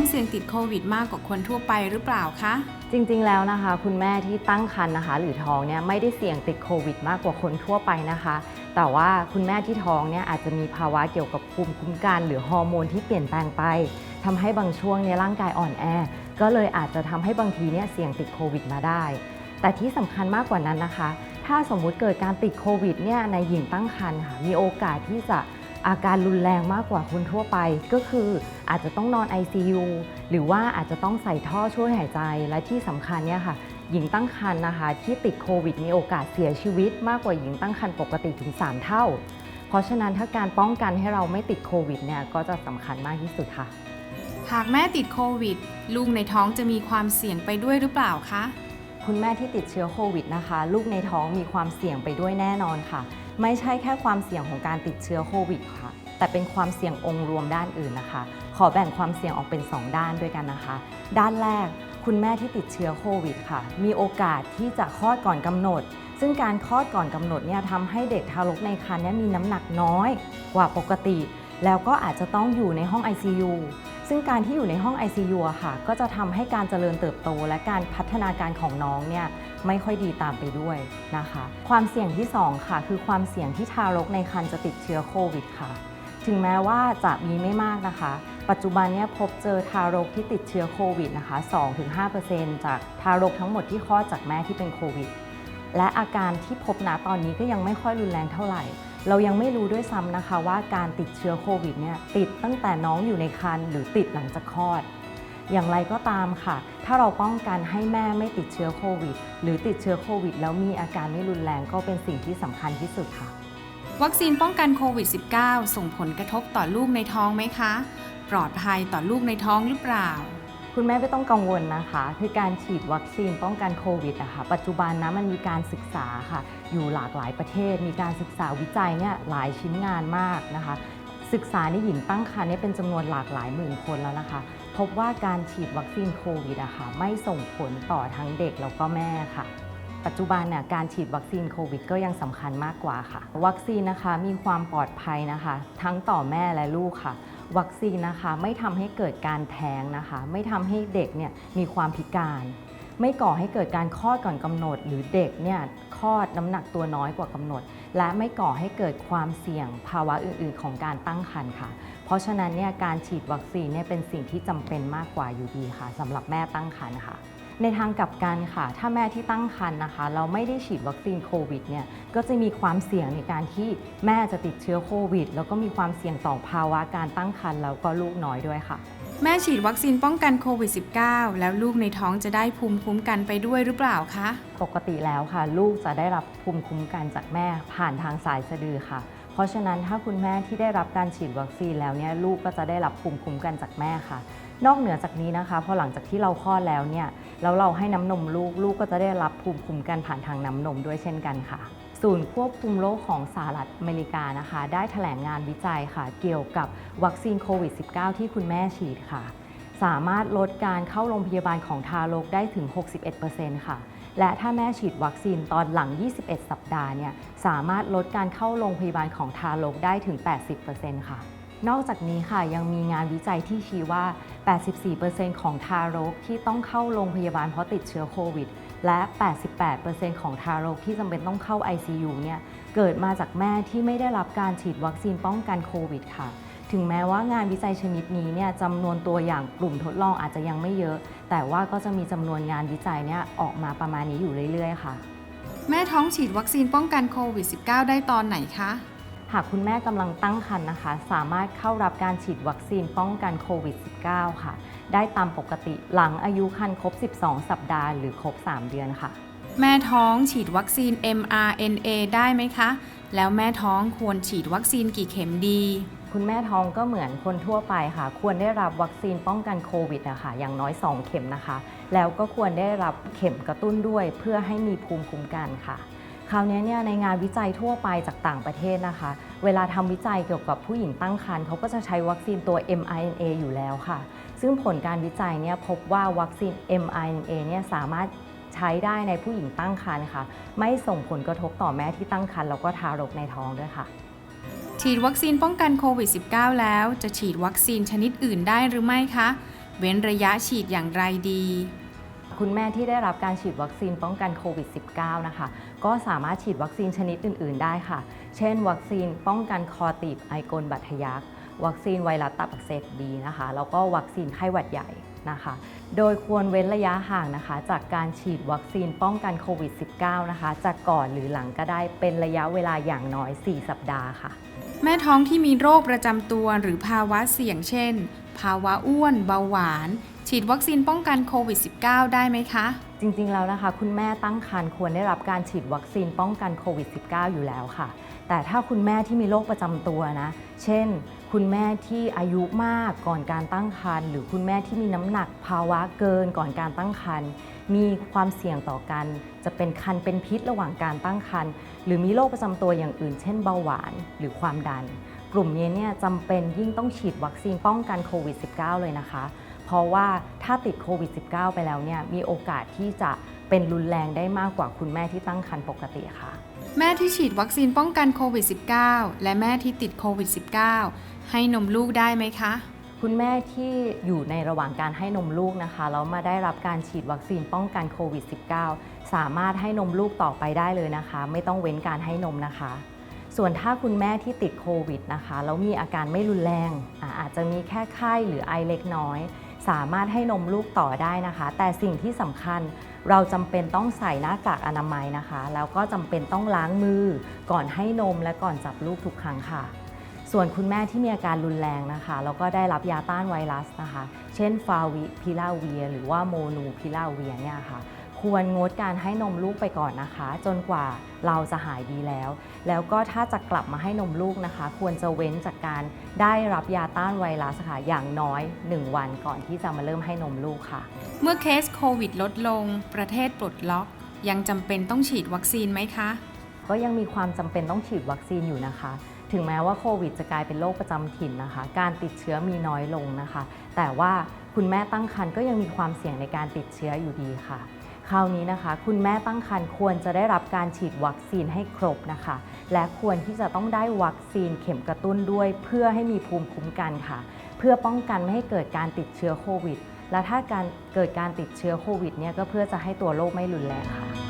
องเสี่ยงติดโควิดมากกว่าคนทั่วไปหรือเปล่าคะ จริงๆ แล้วนะคะ คุณแม่ที่ตั้งครรภ์นะคะ หรือท้องเนี่ยไม่ได้เสี่ยงติดโควิดมากกว่าคนทั่วไปนะคะ แต่ว่าคุณแม่ที่ท้องเนี่ยอาจจะมีภาวะเกี่ยวกับภูมิคุ้มกัน หรือฮอร์โมนที่เปลี่ยนแปลงไปทำให้บางช่วงเนี่ยร่างกายอ่อนแอ ก็เลยอาจจะทำให้บางทีเนี่ยเสี่ยงติดโควิดมาได้ แต่ที่สำคัญมากกว่านั้นนะคะ ถ้าสมมุติเกิดการติดโควิดเนี่ยในหญิงตั้งครรภ์ค่ะมีโอกาสที่จะ อาการรุนแรงมากกว่าคนทั่วไป ก็คืออาจจะต้องนอน ICU หรือว่าอาจจะต้องใส่ท่อช่วยหายใจ และที่สำคัญเนี่ยค่ะ หญิงตั้งครรภ์นะคะ ที่ติดโควิดมีโอกาสเสียชีวิตมากกว่าหญิงตั้งครรภ์ปกติถึง 3 เท่า เพราะฉะนั้นถ้าการป้องกันให้เราไม่ติดโควิดเนี่ยก็จะสำคัญมากที่สุดค่ะ หากแม่ติดโควิดลูกในท้องจะมีความเสี่ยงไปด้วยหรือเปล่าคะ คุณแม่ที่ติดเชื้อโควิดนะคะ ลูกในท้องมีความเสี่ยงไปด้วยแน่นอนค่ะ ไม่ใช่แค่ความเสี่ยงของการติดเชื้อโควิดค่ะ แต่เป็นความเสี่ยงองค์รวมด้านอื่นนะคะ ขอแบ่งความเสี่ยงออกเป็น 2 ด้านด้วยกันนะคะ ด้านแรกคุณแม่ที่ติดเชื้อโควิดค่ะ มีโอกาสที่จะคลอดก่อนกำหนด ซึ่งการคลอดก่อนกำหนดเนี่ยทำให้เด็กทารกในครรภ์เนี่ยมีน้ำหนักน้อยกว่าปกติ แล้วก็อาจจะต้องอยู่ในห้อง ICU ซึ่งการที่อยู่ในห้อง ICU ค่ะ ก็จะทำให้การเจริญเติบโต และการพัฒนาการของน้องเนี่ยไม่ค่อยดีตามไปด้วยนะคะ ความเสี่ยงที่ 2 ค่ะ คือความเสี่ยงที่ทารกในครรภ์จะติดเชื้อโควิดค่ะ ถึงแม้ว่าจะมีไม่มากนะคะ ปัจจุบันเนี่ยพบเจอทารกที่ติดเชื้อโควิดนะคะ 2-5%จากทารกทั้งหมดที่คลอดจากแม่ที่เป็นโควิด และอาการที่พบณตอนนี้ก็ยังไม่ค่อยรุนแรงเท่าไหร่ เรายังไม่รู้ด้วยซ้ำนะคะว่าการติดเชื้อโควิดเนี่ยติดตั้งแต่น้องอยู่ในครรภ์หรือติดหลังจากคลอด อย่างไรก็ตามค่ะ ถ้าเราป้องกันให้แม่ไม่ติดเชื้อโควิด หรือติดเชื้อโควิด แล้วมีอาการไม่รุนแรงก็เป็นสิ่งที่สำคัญที่สุดค่ะ วัคซีนป้องกันโควิด -19 ส่งผลกระทบต่อลูกในท้องไหมคะ ปลอดภัยต่อลูกในท้องหรือเปล่า คุณแม่ไม่ต้องกังวลนะคะ คือการฉีดวัคซีนป้องกันโควิดนะคะปัจจุบันนะมันมีการศึกษาค่ะ อยู่หลากหลายประเทศ มีการศึกษาวิจัยเนี่ยหลายชิ้นงานมากนะคะ ศึกษาในหญิงตั้งครรภ์เนี่ยเป็นจำนวนหลากหลายหมื่นคนแล้วนะคะ พบว่าการฉีดวัคซีนโควิดอะค่ะไม่ส่งผลต่อทั้งเด็กแล้วก็แม่ค่ะปัจจุบันเนี่ยการฉีดวัคซีนโควิดก็ยังสำคัญมากกว่าค่ะ วัคซีนนะคะมีความปลอดภัยนะคะ ทั้งต่อแม่และลูกค่ะ วัคซีนนะคะไม่ทำให้เกิดการแท้งนะคะ ไม่ทำให้เด็กเนี่ยมีความพิการ ไม่ก่อให้เกิดการคลอดก่อนกำหนด หรือเด็กเนี่ยคลอดน้ำหนักตัวน้อยกว่ากำหนด และไม่ก่อให้เกิดความเสี่ยงภาวะอื่น ๆ ของการตั้งครรภ์ค่ะ เพราะฉะนั้นเนี่ยการฉีดวัคซีนเนี่ยเป็นสิ่งที่จำเป็นมากกว่าอยู่ดีค่ะสำหรับแม่ตั้งครรภ์ค่ะ ในทางกลับกันค่ะ ถ้าแม่ที่ตั้งครรภ์นะคะ เราไม่ได้ฉีดวัคซีนโควิดเนี่ย ก็จะมีความเสี่ยงในการที่แม่จะติดเชื้อโควิด แล้วก็มีความเสี่ยงต่อภาวะการตั้งครรภ์แล้วก็ลูกน้อยด้วยค่ะ แม่ฉีดวัคซีนป้องกันโควิด -19 แล้วลูกในท้องจะได้ภูมิคุ้มกันไปด้วยหรือเปล่าคะ ปกติแล้วค่ะ ลูกจะได้รับภูมิคุ้มกันจากแม่ผ่านทางสายสะดือค่ะ เพราะฉะนั้นถ้าคุณแม่ที่ได้รับการฉีดวัคซีนแล้วเนี่ยลูกก็จะได้รับภูมิคุ้มกันจากแม่ค่ะ นอกเหนือจากนี้นะคะพอหลังจากที่เราคลอดแล้วเนี่ยแล้วเราให้น้ำนมลูกลูกก็จะได้รับภูมิคุ้มกันผ่านทางน้ำนมด้วยเช่นกันค่ะศูนย์ควบคุมโรคของสหรัฐอเมริกานะคะ ได้แถลงงานวิจัยค่ะ เกี่ยวกับวัคซีนโควิด -19 ที่คุณแม่ฉีดค่ะ สามารถลดการเข้าโรงพยาบาลของทารกได้ถึง 61%ค่ะ และถ้าแม่ฉีดวัคซีนตอนหลัง 21 สัปดาห์เนี่ย สามารถลดการเข้าโรงพยาบาลของทารกได้ถึง 80%ค่ะ นอกจากนี้ค่ะยังมีงานวิจัยที่ชี้ว่า 84%ของทารกที่ต้องเข้าโรงพยาบาลเพราะติดเชื้อโควิด และ 88%ของทารกที่จำเป็นต้องเข้า ICU เนี่ยเกิดมาจากแม่ที่ไม่ได้รับการฉีดวัคซีนป้องกันโควิดค่ะ ถึงแม้ว่างานวิจัยชนิดนี้เนี่ยจำนวนตัวอย่างกลุ่มทดลองอาจจะยังไม่เยอะ แต่ว่าก็จะมีจำนวนงานวิจัยเนี่ยออกมาประมาณนี้อยู่เรื่อย ๆ ค่ะ แม่ท้องฉีดวัคซีนป้องกันโควิด -19 ได้ตอนไหนคะ หากคุณแม่กำลังตั้งครรภ์นะคะ สามารถเข้ารับการฉีดวัคซีนป้องกันโควิด -19 ค่ะ ได้ตามปกติหลังอายุครรภ์ครบ 12 สัปดาห์หรือครบ 3 เดือนค่ะ แม่ท้องฉีดวัคซีน mRNA ได้ไหมคะ แล้วแม่ท้องควรฉีดวัคซีนกี่เข็มดี คุณแม่ท้องก็เหมือนคนทั่วไปค่ะ ควรได้รับวัคซีนป้องกันโควิดนะคะอย่างน้อย 2 เข็มนะคะ แล้วก็ควรได้รับเข็มกระตุ้นด้วยเพื่อให้มีภูมิคุ้มกันค่ะ คราวนี้เนี่ยในงานวิจัยทั่วไปจากต่างประเทศนะคะ เวลาทำวิจัยเกี่ยวกับผู้หญิงตั้งครรภ์เขาก็จะใช้วัคซีนตัว mRNA อยู่แล้วค่ะ ซึ่งผลการวิจัยเนี่ยพบว่าวัคซีน mRNA เนี่ยสามารถใช้ได้ในผู้หญิงตั้งครรภ์ค่ะ ไม่ส่งผลกระทบต่อแม่ที่ตั้งครรภ์แล้วก็ทารกในท้องด้วยค่ะ ฉีดวัคซีนป้องกันโควิด -19 แล้ว จะฉีดวัคซีนชนิดอื่นได้หรือไม่คะ เว้นระยะฉีดอย่างไรดี คุณแม่ที่ได้รับการฉีดวัคซีนป้องกันโควิด -19 นะคะ ก็สามารถฉีดวัคซีนชนิดอื่น ๆ ได้ค่ะ เช่น วัคซีนป้องกันคอตีบไอกลบัตทยักวัคซีนไวรัสตับอักเสบบีนะคะ แล้วก็วัคซีนไข้หวัดใหญ่นะคะ โดยควรเว้นระยะห่างนะคะ จากการฉีดวัคซีนป้องกันโควิด -19 นะคะจากก่อนหรือหลังก็ได้เป็นระยะเวลาอย่างน้อย 4 สัปดาห์ค่ะ แม่ท้องที่มีโรคประจำตัวหรือภาวะเสี่ยงเช่น ภาวะอ้วนเบาหวาน ฉีดวัคซีนป้องกันโควิด -19 ได้ไหมคะ จริงๆแล้วนะคะ คุณแม่ตั้งครรภ์ควรได้รับการฉีดวัคซีนป้องกันโควิด -19 อยู่แล้วค่ะ แต่ถ้าคุณแม่ที่มีโรคประจำตัวนะ เช่น คุณแม่ที่อายุมากก่อนการตั้งครรภ์หรือคุณแม่ที่มีน้ำหนักภาวะเกินก่อนการตั้งครรภ์มีความเสี่ยงต่อกัน จะเป็นคันเป็นพิษระหว่างการตั้งครรภ์หรือมีโรคประจำตัวอย่างอื่น เช่นเบาหวานหรือความดัน กลุ่มนี้เนี่ยจำเป็นยิ่งต้องฉีดวัคซีนป้องกันโควิด -19 เลยนะคะ เพราะว่าถ้าติดโควิด -19 ไปแล้วเนี่ยมีโอกาสที่จะเป็นรุนแรงได้มากกว่าคุณแม่ที่ตั้งครรภ์ปกติค่ะ แม่ที่ฉีดวัคซีนป้องกันโควิด -19 และแม่ที่ติดโควิด -19 ให้นมลูกได้ไหมคะ คุณแม่ที่อยู่ในระหว่างการให้นมลูกนะคะแล้วมาได้รับการฉีดวัคซีนป้องกันโควิด -19 สามารถให้นมลูกต่อไปได้เลยนะคะ ไม่ต้องเว้นการให้นมนะคะ ส่วนถ้าคุณแม่ที่ติดโควิดนะคะแล้วมีอาการไม่รุนแรงอาอาจจะมีแค่ไข้หรือไอเล็กน้อย สามารถให้นมลูกต่อได้นะคะ แต่สิ่งที่สำคัญเราจำเป็นต้องใส่หน้ากากอนามัยนะคะ แล้วก็จำเป็นต้องล้างมือ ก่อนให้นมและก่อนจับลูกทุกครั้งค่ะ ส่วนคุณแม่ที่มีอาการรุนแรงนะคะแล้วก็ได้รับยาต้านไวรัสนะคะ เช่นฟาวิพิลาเวีย หรือว่าโมนูพิลาเวียเนี่ยค่ะ ควรงดการให้นมลูกไปก่อนนะคะ จนกว่าเราจะหายดีแล้ว แล้วก็ถ้าจะกลับมาให้นมลูกนะคะ ควรจะเว้นจากการได้รับยาต้านไวรัสค่ะอย่างน้อย 1 วันก่อนที่จะมาเริ่มให้นมลูกค่ะ เมื่อเคสโควิดลดลง ประเทศปลดล็อก ยังจำเป็นต้องฉีดวัคซีนไหมคะ ก็ยังมีความจำเป็นต้องฉีดวัคซีนอยู่นะคะถึงแม้ว่าโควิดจะกลายเป็นโรคประจำถิ่นนะคะ การติดเชื้อมีน้อยลงนะคะ แต่ว่าคุณแม่ตั้งครรภ์ก็ยังมีความเสี่ยงในการติดเชื้ออยู่ดีค่ะ คราวนี้นะคะ คุณแม่ตั้งครรภ์ควรจะได้รับการฉีดวัคซีนให้ครบนะคะ และควรที่จะต้องได้วัคซีนเข็มกระตุ้นด้วย เพื่อให้มีภูมิคุ้มกันค่ะ เพื่อป้องกันไม่ให้เกิดการติดเชื้อโควิด และถ้าการเกิดการติดเชื้อโควิดเนี่ยก็เพื่อจะให้ตัวโรคไม่รุนแรงค่ะ